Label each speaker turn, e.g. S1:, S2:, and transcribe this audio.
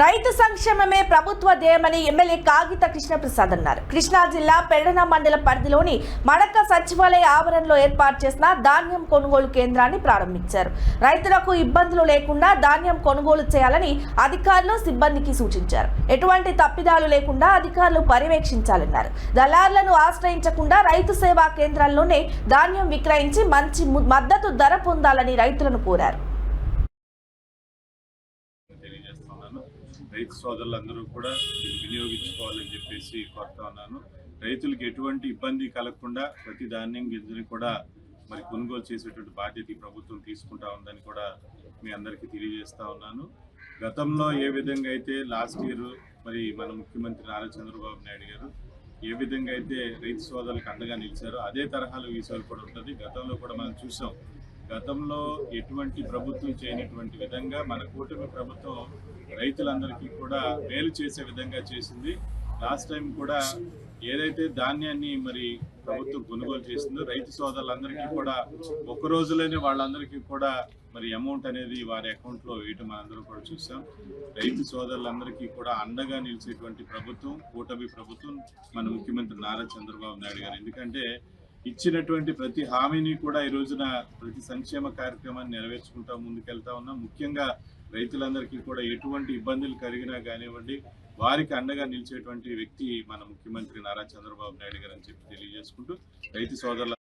S1: రైతు సంక్షేమమే ప్రభుత్వ ధ్యేయమని ఎమ్మెల్యే కాగిత కృష్ణప్రసాద్ అన్నారు. కృష్ణా జిల్లా పెడన మండల పరిధిలోని మడక సచివాలయ ఆవరణలో ఏర్పాటు చేసిన ధాన్యం కొనుగోలు కేంద్రాన్ని ప్రారంభించారు. రైతులకు ఇబ్బందులు లేకుండా ధాన్యం కొనుగోలు చేయాలని అధికారులు సిబ్బందికి సూచించారు. ఎటువంటి తప్పిదాలు లేకుండా అధికారులు పర్యవేక్షించాలన్నారు. దళారులను ఆశ్రయించకుండా రైతు సేవా కేంద్రాల్లోనే ధాన్యం విక్రయించి మంచి మద్దతు ధర పొందాలని రైతులను కోరారు.
S2: రైతు సోదరులందరూ కూడా వినియోగించుకోవాలని చెప్పేసి కోరుతా ఉన్నాను. రైతులకు ఎటువంటి ఇబ్బంది కలగకుండా ప్రతి ధాన్యం గింజని కూడా మరి కొనుగోలు చేసేటువంటి బాధ్యత ఈ ప్రభుత్వం తీసుకుంటా ఉందని కూడా మీ అందరికీ తెలియజేస్తా ఉన్నాను. గతంలో ఏ విధంగా అయితే లాస్ట్ ఇయర్ మరి మన ముఖ్యమంత్రి నారా చంద్రబాబు నాయుడు గారు ఏ విధంగా అయితే రైతు సోదరులకు అండగా నిలిచారో అదే తరహాలో ఈసారి కూడా ఉంటుంది. గతంలో కూడా మనం చూసాం. గతంలో ఎటువంటి ప్రభుత్వం చేయనటువంటి విధంగా మన కూటమి ప్రభుత్వం రైతులందరికీ కూడా మేలు చేసే విధంగా చేసింది. లాస్ట్ టైం కూడా ఏదైతే ధాన్యాన్ని మరి ప్రభుత్వం కొనుగోలు చేసిందో రైతు సోదరులందరికీ కూడా ఒక రోజులోనే వాళ్ళందరికీ కూడా మరి అమౌంట్ అనేది వారి అకౌంట్లో వేయటం మనందరం కూడా చూసాం. రైతు సోదరులందరికీ కూడా అండగా నిలిచేటువంటి ప్రభుత్వం కూటమి ప్రభుత్వం మన ముఖ్యమంత్రి నారా చంద్రబాబు నాయుడు గారు. ఎందుకంటే ఇచ్చినటువంటి ప్రతి హామీని కూడా ఈ రోజున ప్రతి సంక్షేమ కార్యక్రమాన్ని నెరవేర్చుకుంటా ముందుకెళ్తా ఉన్నాం. ముఖ్యంగా రైతులందరికీ కూడా ఎటువంటి ఇబ్బందులు కలిగినా కానివ్వండి వారికి అండగా నిలిచేటువంటి వ్యక్తి మన ముఖ్యమంత్రి నారా చంద్రబాబు నాయుడు గారు అని చెప్పి తెలియజేసుకుంటూ రైతు సోదరుల